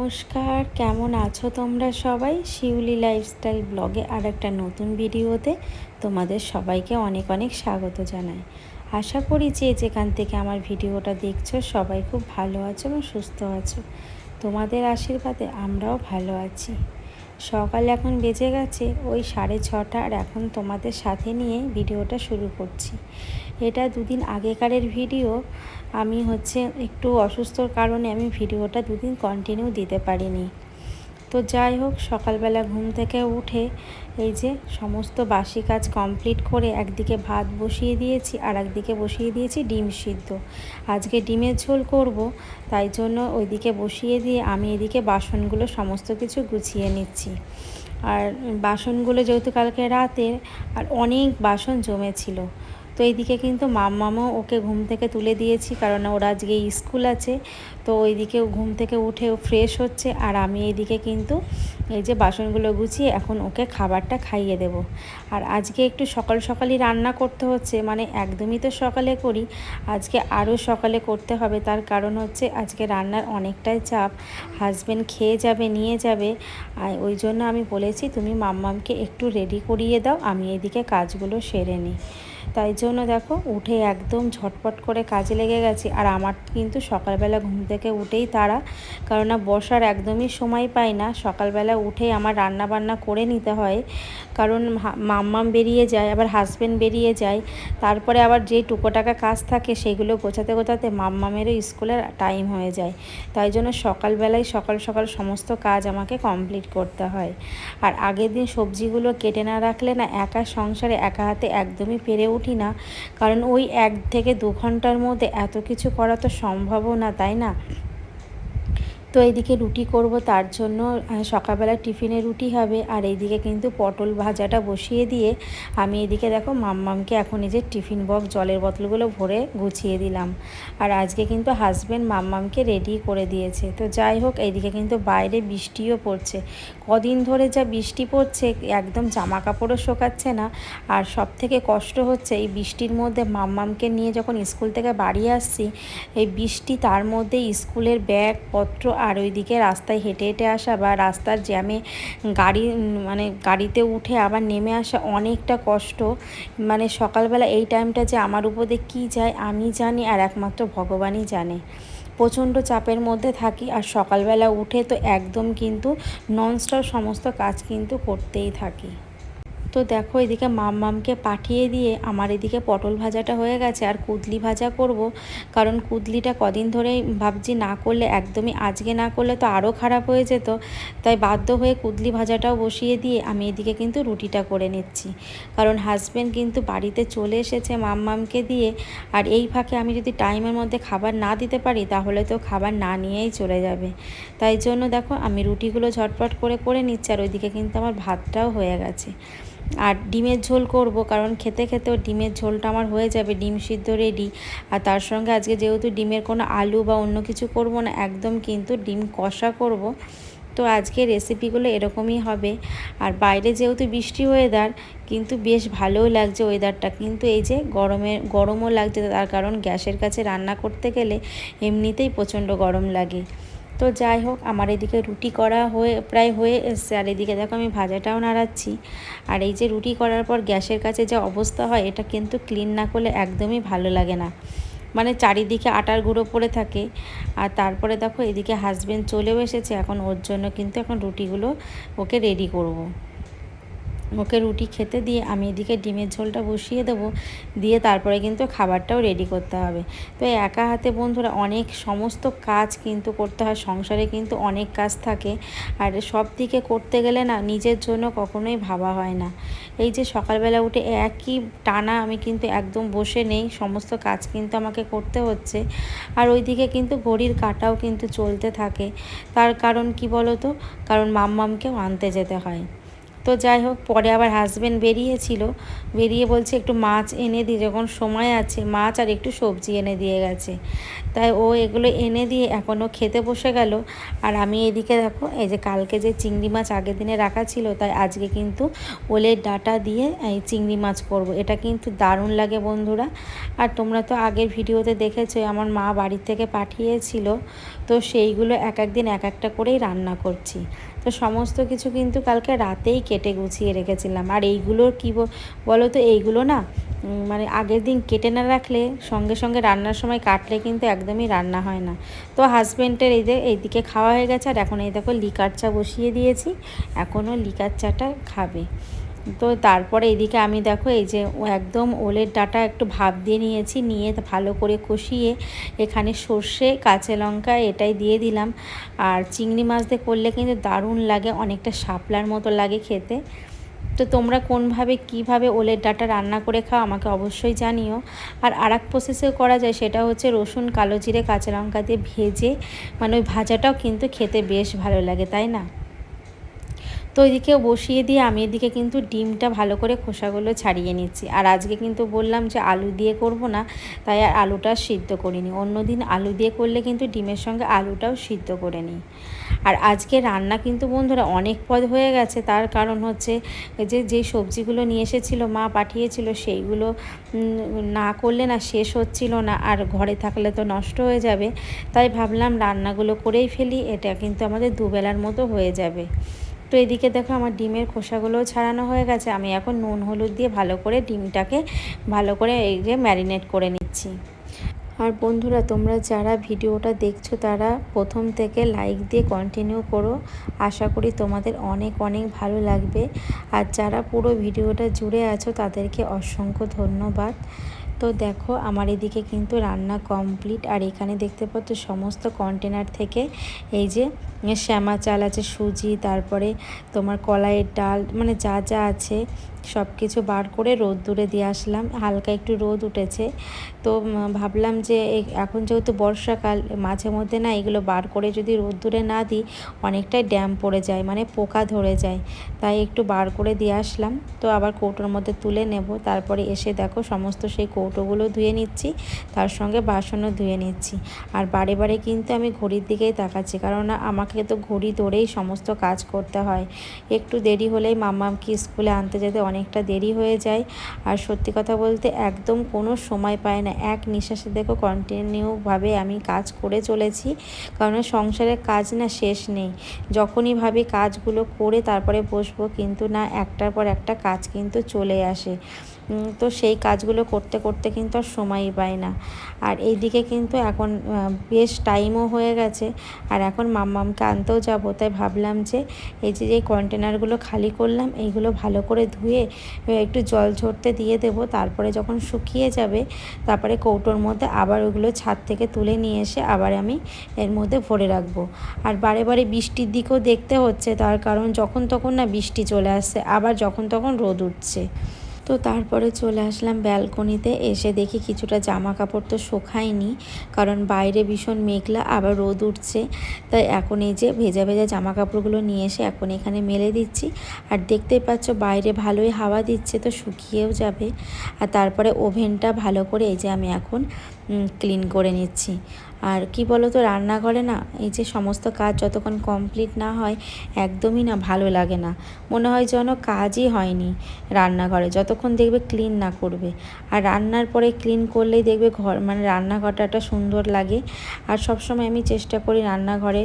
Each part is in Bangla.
নমস্কার, কেমন আছো তোমরা সবাই? শিউলি লাইফস্টাইল ব্লগে আর একটা নতুন ভিডিওতে তোমাদের সবাইকে অনেক অনেক স্বাগত জানাই। আশা করি যে যেখান থেকে আমার ভিডিওটা দেখছ সবাই খুব ভালো আছো এবং সুস্থ আছো। তোমাদের আশীর্বাদে আমরাও ভালো আছি। সকাল এখন বেজে গেছে, ওই সাড়ে ছটা আর এখন তোমাদের সাথে নিয়ে ভিডিওটা শুরু করছি। এটা দুদিন আগেকারের ভিডিও, আমি হচ্ছে একটু অসুস্থর কারণে আমি ভিডিওটা দুদিন কন্টিনিউ দিতে পারিনি। তো যাই হোক, সকালবেলা ঘুম থেকে উঠে এই যে সমস্ত বাসি কাজ কমপ্লিট করে একদিকে ভাত বসিয়ে দিয়েছি আর একদিকে বসিয়ে দিয়েছি ডিম সিদ্ধ। আজকে ডিমের ঝোল করব, তাই জন্য ওইদিকে বসিয়ে দিয়ে আমি এদিকে বাসনগুলো সমস্ত কিছু গুছিয়ে নিচ্ছি। আর বাসনগুলো যেহেতু কালকে রাতের, আর অনেক বাসন জমেছিল তো এইদিকে কিন্তু মাম্মামও ওকে ঘুম থেকে তুলে দিয়েছি কারণ ওর আজকে স্কুল আছে। তো ওইদিকে ঘুম থেকে উঠে ও ফ্রেশ হচ্ছে। আর আমি এইদিকে কিন্তু এই যে বাসনগুলো গুছিয়ে এখন ওকে খাবারটা খাইয়ে দেব। আর আজকে একটু সকাল সকালই রান্না করতে হচ্ছে মানে একদমই তো সকালে করি, আজকে আরও সকালে করতে হবে। তার কারণ হচ্ছে আজকে রান্নার অনেকটাই চাপ হাজব্যান্ড খেয়ে যাবে, নিয়ে যাবে। আর ওই জন্য আমি বলেছি, তুমি মাম্মামকে একটু রেডি করিয়ে দাও, আমি এদিকে কাজগুলো সেরে নিই। তাই জন্য দেখো উঠে একদম ঝটপট করে কাজে লেগে গেছি। আর আমার কিন্তু সকালবেলা ঘুম থেকে উঠেই তারা কেননা বসার একদমই সময় পাই না। সকালবেলা উঠে আমার রান্না বান্না করে নিতে হয়। কারণ মাম্মাম বেরিয়ে যায়, আবার হাজব্যান্ড বেরিয়ে যায়। তারপরে আবার যে টুকোটাকা কাজ থাকে সেগুলো গোছাতে গোছাতে মাম্মামেরও স্কুলের টাইম হয়ে যায়। তাই জন্য সকালবেলায় সকাল সকাল সমস্ত কাজ আমাকে কমপ্লিট করতে হয়। আর আগের দিন সবজিগুলো কেটে না রাখলে না একা সংসারে একা হাতে একদমই পেরে উঠি না। কারণ ওই এক থেকে দু ঘণ্টার মধ্যে এত কিছু করা তো সম্ভবও না, তাই না? তো এইদিকে রুটি করব তার জন্য সকালবেলা টিফিনে রুটি হবে। আর এইদিকে কিন্তু পটল ভাজাটা বসিয়ে দিয়ে আমি এদিকে দেখো মাম্মামকে এখন এই যে টিফিন বক্স, জলের বোতলগুলো ভরে গুছিয়ে দিলাম। আর আজকে কিন্তু হাজব্যান্ড মাম্মামকে রেডি করে দিয়েছে। তো যাই হোক, এইদিকে কিন্তু বাইরে বৃষ্টিও পড়ছে। কদিন ধরে যা বৃষ্টি পড়ছে, একদম জামা কাপড়ও শোকাচ্ছে না। আর সব থেকে কষ্ট হচ্ছে, এই বৃষ্টির মধ্যে মাম্মামকে নিয়ে যখন স্কুল থেকে বাড়ি আসছি, এই বৃষ্টি তার মধ্যে স্কুলের ব্যাগ পত্র আর ওইদিকে রাস্তায় হেঁটে হেঁটে আসা বা রাস্তার জ্যামে গাড়ি মানে গাড়িতে উঠে আবার নেমে আসা অনেকটা কষ্ট। মানে সকালবেলা এই টাইমটা যে আমার উপরে কী যায় আমি জানি আর একমাত্র ভগবানই জানে। প্রচণ্ড চাপের মধ্যে থাকি আর সকালবেলা উঠে তো একদম কিন্তু ননস্টপ সমস্ত কাজ কিন্তু করতেই থাকি। তো দেখো এদিকে মামমামকে পাঠিয়ে দিয়ে আমার এদিকে পটল ভাজাটা হয়ে গেছে আর কুদলি ভাজা করব। কারণ কুদলিটা কদিন ধরেই ভাবছি না করলে, একদমই আজকে না করলে তো আরও খারাপ হয়ে যেত। তাই বাধ্য হয়ে কুদলি ভাজাটাও বসিয়ে দিয়ে আমি এদিকে কিন্তু রুটিটা করে নিচ্ছি। কারণ হাজব্যান্ড কিন্তু বাড়িতে চলে এসেছে মামমামকে দিয়ে। আর এই ফাঁকে আমি যদি টাইমের মধ্যে খাবার না দিতে পারি, তাহলে তো খাবার না নিয়েই চলে যাবে। তাই জন্য দেখো আমি রুটিগুলো ঝটপট করে করে নিচ্ছি আর ওইদিকে কিন্তু আমার ভাতটাও হয়ে গেছে। আর ডিমের ঝোল করব, কারণ খেতে খেতেও ডিমের ঝোলটা আমার হয়ে যাবে, ডিম সিদ্ধ রেডি আর তার সঙ্গে আজকে যেহেতু ডিমের কোনো আলু বা অন্য কিছু করব না, একদম কিন্তু ডিম কষা করব। তো আজকে রেসিপিগুলো এরকমই হবে। আর বাইরে যেহেতু বৃষ্টি ওয়েদার কিন্তু বেশ ভালোও লাগছে ওয়েদারটা কিন্তু এই যে গরমে, গরমও লাগছে, তার কারণ গ্যাসের কাছে রান্না করতে গেলে এমনিতেই প্রচণ্ড গরম লাগে। তো যাই হোক, আমার এদিকে রুটি করা হয়ে, প্রায় হয়ে এসছে। আর এদিকে দেখো আমি ভাজাটাও নাড়াচ্ছি। আর এই যে রুটি করার পর গ্যাসের কাছে যে অবস্থা হয়, এটা কিন্তু ক্লিন না করলে একদমই ভালো লাগে না। মানে চারিদিকে আটার গুঁড়ো পড়ে থাকে। আর তারপরে দেখো এদিকে হাজব্যান্ড চলেও এসেছে। এখন ওর জন্য কিন্তু এখন রুটিগুলো ওকে রেডি করব। ওকে রুটি খেতে দিয়ে আমি এদিকে ডিমের ঝোলটা বসিয়ে দেবো। দিয়ে তারপরে কিন্তু খাবারটাও রেডি করতে হবে। তো একা হাতে বন্ধুরা অনেক সমস্ত কাজ কিন্তু করতে হয়, সংসারে কিন্তু অনেক কাজ থাকে। আর সব দিকে করতে গেলে না নিজের জন্য কখনোই ভাবা হয় না। এই যে সকালবেলা উঠে একই টানা আমি কিন্তু একদম বসে নেই, সমস্ত কাজ কিন্তু আমাকে করতে হচ্ছে। আর ওইদিকে কিন্তু ঘড়ির কাটাও কিন্তু চলতে থাকে। তার কারণ কি বলো তো কারণ মাম্মামকেও আনতে যেতে হয়। তো যাই হোক, পরে আবার হাজব্যান্ড বেরিয়েছিল। বেরিয়ে বলছে, একটু মাছ এনে দিই যখন সময় আছে, মাছ আর একটু সবজি এনে দিয়ে গেছে। তাই ও এগুলো এনে দিয়ে এখনও খেতে বসে গেল। আর আমি এদিকে দেখো, এই যে কালকে যে চিংড়ি মাছ আগের দিনে রাখা ছিল, তাই আজকে কিন্তু ওলের ডাটা দিয়ে এই চিংড়ি মাছ করব। এটা কিন্তু দারুণ লাগে বন্ধুরা। আর তোমরা তো আগের ভিডিওতে দেখেছ, আমার মা বাড়ির থেকে পাঠিয়েছিল। তো সেইগুলো এক এক দিন এক একটা করেই রান্না করছি। তো সমস্ত কিছু কিন্তু কালকে রাতেই কেটে গুছিয়ে রেখেছিলাম। আর এইগুলোর কী বলো তো এইগুলো না মানে আগের দিন কেটে না রাখলে, সঙ্গে সঙ্গে রান্নার সময় কাটলে কিন্তু একদমই রান্না হয় না। তো হাজব্যান্ডের এই যে, এইদিকে খাওয়া হয়ে গেছে, আর এখন এই দেখো লিকার চা বসিয়ে দিয়েছি, এখনও লিকার চাটা খাবে। তো তারপরে এদিকে আমি দেখো, এই যে একদম ওলের ডাটা একটু ভাপ দিয়ে নিয়েছি, নিয়ে ভালো করে কষিয়ে এখানে সর্ষে, কাঁচা লঙ্কা এটাই দিয়ে দিলাম। আর চিংড়ি মাছ দিয়ে করলে কিন্তু দারুণ লাগে, অনেকটা শাপলার মতো লাগে খেতে। তো তোমরা কোনভাবে, কীভাবে ওলের ডাটা রান্না করে খাও আমাকে অবশ্যই জানিও। আর আর এক প্রসেসেও করা যায়, সেটা হচ্ছে রসুন, কালো জিরে, কাঁচা লঙ্কা দিয়ে ভেজে মানে ওই ভাজাটাও কিন্তু খেতে বেশ ভালো লাগে, তাই না? তো ওইদিকেও বসিয়ে দিয়ে আমি এদিকে কিন্তু ডিমটা ভালো করে খোসাগুলো ছাড়িয়ে নিচ্ছি। আর আজকে কিন্তু বললাম যে আলু দিয়ে করব না, তাই আর আলুটা সিদ্ধ করিনি। অন্যদিন আলু দিয়ে করলে কিন্তু ডিমের সঙ্গে আলুটাও সিদ্ধ করে নিই। আর আজকে রান্না কিন্তু বন্ধুরা অনেক পদ হয়ে গেছে, তার কারণ হচ্ছে যে যে সবজিগুলো নিয়ে এসেছিল, মা পাঠিয়েছিল, সেইগুলো না করলে না শেষ হচ্ছিল না, আর ঘরে থাকলে তো নষ্ট হয়ে যাবে। তাই ভাবলাম রান্নাগুলো করেই ফেলি, এটা কিন্তু আমাদের দুবেলার মতো হয়ে যাবে। তো এদিকে দেখো আমার ডিমের খোসাগুলোও ছাড়ানো হয়ে গেছে। আমি এখন নুন, হলুদ দিয়ে ভালো করে ডিমটাকে ভালো করে এই যে ম্যারিনেট করে নিচ্ছি। আর বন্ধুরা, তোমরা যারা ভিডিওটা দেখছ, তারা প্রথম থেকে লাইক দিয়ে কন্টিনিউ করো। আশা করি তোমাদের অনেক অনেক ভালো লাগবে। আর যারা পুরো ভিডিওটা জুড়ে আছো, তাদেরকে অসংখ্য ধন্যবাদ। তো দেখো, আমার এদিকে কিন্তু রান্না কমপ্লিট আর এখানে দেখতে পাচ্ছ সমস্ত কন্টেনার থেকে এই যে শ্যামা চাল আছে, সুজি, তারপরে তোমার কলাইয়ের ডাল মানে যা যা আছে সব কিছু বার করে রোদ দূরে দিয়ে আসলাম। হালকা একটু রোদ উঠেছে, তো ভাবলাম যে এখন যেহেতু বর্ষাকাল, মাঝে মধ্যে না এগুলো বার করে যদি রোদ দূরে না দিই, অনেকটাই ড্যাম পড়ে যায় মানে পোকা ধরে যায়, তাই একটু বার করে দিয়ে আসলাম। তো আবার কৌটোর মধ্যে তুলে নেব, তারপরে এসে দেখো সমস্ত সেই কৌটোগুলো ধুয়ে নিচ্ছি, তার সঙ্গে বাসনও ধুয়ে নিচ্ছি। আর বারে বারে কিন্তু আমি ঘড়ির দিকেই তাকাচ্ছি কারণ আমাকে তো ঘড়ি ধরেই সমস্ত কাজ করতে হয়। একটু দেরি হলেই মাম্মাকে স্কুলে আনতে যেতে অনেকটা দেরি হয়ে যায়। আর সত্যি কথা বলতে একদম কোনো সময় পায় না। এক নিঃশ্বাসে দেখো কন্টিনিউভাবে আমি কাজ করে চলেছি কারণ সংসারের কাজ না শেষ নেই। যখনই ভাবি কাজগুলো করে তারপরে বসবো, কিন্তু না একটার পর একটা কাজ কিন্তু চলে আসে। তো সেই কাজগুলো করতে করতে কিন্তু আর সময়ই পায় না। আর এইদিকে কিন্তু এখন বেশ টাইমও হয়ে গেছে। আর এখন মাম্মামকে আনতেও যাব, তাই ভাবলাম যে এই যে যে কন্টেনারগুলো খালি করলাম, এইগুলো ভালো করে ধুয়ে একটু জল ঝরতে দিয়ে দেব। তারপরে যখন শুকিয়ে যাবে, তারপরে কৌটোর মধ্যে আবার ওগুলো ছাদ থেকে তুলে নিয়ে এসে আবার আমি এর মধ্যে ভরে রাখব। আর বারে বারে বৃষ্টির দিকেও দেখতে হচ্ছে, তার কারণ যখন, তখন না বৃষ্টি চলে আসছে, আবার যখন, তখন রোদ উঠছে। তো তারপরে চলে আসলাম ব্যালকনিতে। এসে দেখি কিছুটা জামা কাপড় তো শোখায়নি কারণ বাইরে ভীষণ মেঘলা, আবার রোদ উঠছে। তাই এখন এই যে ভেজা ভেজা জামা কাপড়গুলো নিয়ে এসে এখন এখানে মেলে দিচ্ছি। আর দেখতেই পাচ্ছ বাইরে ভালোই হাওয়া দিচ্ছে, তো শুকিয়েও যাবে। আর তারপরে ওভেনটা ভালো করে এই যে আমি এখন ক্লিন করে নিচ্ছি। আর কি বলো তো রান্নাঘরে না এই যে সমস্ত কাজ যতক্ষণ কমপ্লিট না হয়, একদমই না ভালো লাগে না। মনে হয় যেন কাজই হয়নি রান্নাঘরে, যতক্ষণ দেখবে ক্লিন না করবে। আর রান্নার পরে ক্লিন করলেই দেখবে ঘর মানে রান্নাঘরটা একটা সুন্দর লাগে। আর সবসময় আমি চেষ্টা করি রান্নাঘরে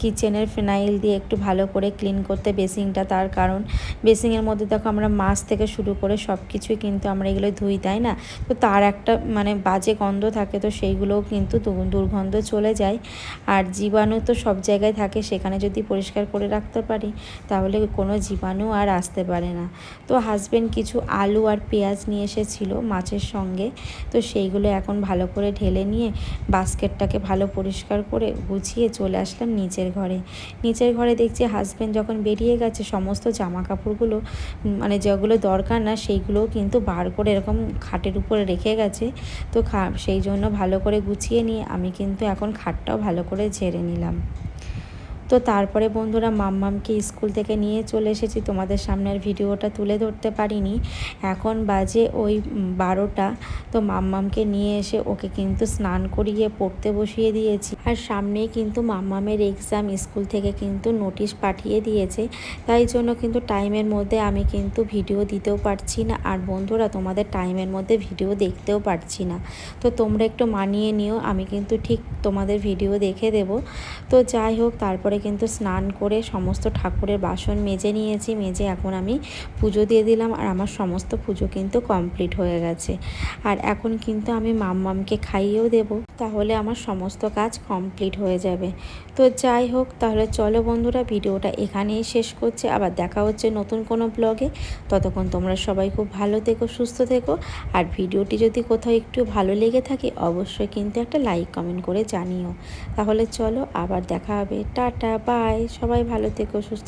কিচেনের ফিনাইল দিয়ে একটু ভালো করে ক্লিন করতে বেসিংটা তার কারণ। বেসিংয়ের মধ্যে দেখো আমরা মাছ থেকে শুরু করে সব কিছুই কিন্তু আমরা এগুলো ধুই, তাই না? তো তার একটা মানে বাজে গন্ধ থাকে, তো সেইগুলোও কিন্তু দুর্গন্ধ গন্ধ চলে যায়। আর জীবাণু তো সব জায়গায় থাকে, সেখানে যদি পরিষ্কার করে রাখতে পারি, তাহলে কোনো জীবাণু আর আসতে পারে না। তো হাজব্যান্ড কিছু আলু আর পেঁয়াজ নিয়ে এসেছিল মাছের সঙ্গে। তো সেইগুলো এখন ভালো করে ঢেলে নিয়ে বাস্কেটটাকে ভালো পরিষ্কার করে গুছিয়ে চলে আসলাম নিচের ঘরে। নিচের ঘরে দেখছি হাজব্যান্ড যখন বেরিয়ে গেছে, সমস্ত জামা কাপড়গুলো মানে যেগুলো দরকার না, সেইগুলোও কিন্তু বার করে এরকম খাটের উপরে রেখে গেছে। তো খা, সেই জন্য ভালো করে গুছিয়ে নিয়ে আমি কিন্তু এখন খাটটাও ভালো করে ঝেড়ে নিলাম। তো তারপরে বন্ধুরা মাম্মামকে স্কুল থেকে নিয়ে চলে এসেছি। তোমাদের সামনে আর ভিডিওটা তুলে ধরতে পারিনি। এখন বাজে ওই বারোটা। তো মাম্মামকে নিয়ে এসে ওকে কিন্তু স্নান করিয়ে পড়তে বসিয়ে দিয়েছি। আর সামনেই কিন্তু মাম্মামের এক্সাম স্কুল থেকে কিন্তু নোটিশ পাঠিয়ে দিয়েছে। তাই জন্য কিন্তু টাইমের মধ্যে আমি কিন্তু ভিডিও দিতেও পারছি না। আর বন্ধুরা, তোমাদের টাইমের মধ্যে ভিডিও দেখতেও পারছি না। তো তোমরা একটু মানিয়ে নিও, আমি কিন্তু ঠিক তোমাদের ভিডিও দেখে দেব। তো যাই হোক, তারপরে কিন্তু স্নান করে সমস্ত ঠাকুরের বাসন মেজে নিয়েছি, মেজে এখন আমি পুজো দিয়ে দিলাম আর আমার সমস্ত পুজো কিন্তু কমপ্লিট হয়ে গেছে। আর এখন কিন্তু আমি মাম্মামকে খাইয়েও দেব, তাহলে আমার সমস্ত কাজ কমপ্লিট হয়ে যাবে। তো যাই হোক, তাহলে চলো বন্ধুরা, ভিডিওটা এখানেই শেষ করছে। আবার দেখা হচ্ছে নতুন কোনো ব্লগে। ততক্ষণ তোমরা সবাই খুব ভালো থেকো, সুস্থ থেকো। আর ভিডিওটি যদি কোথাও একটু ভালো লেগে থাকে, অবশ্যই কিন্তু একটা লাইক কমেন্ট করে জানিও। তাহলে চলো আবার দেখা হবে। টাটা বাই সবাই ভালো থেকো সুস্থ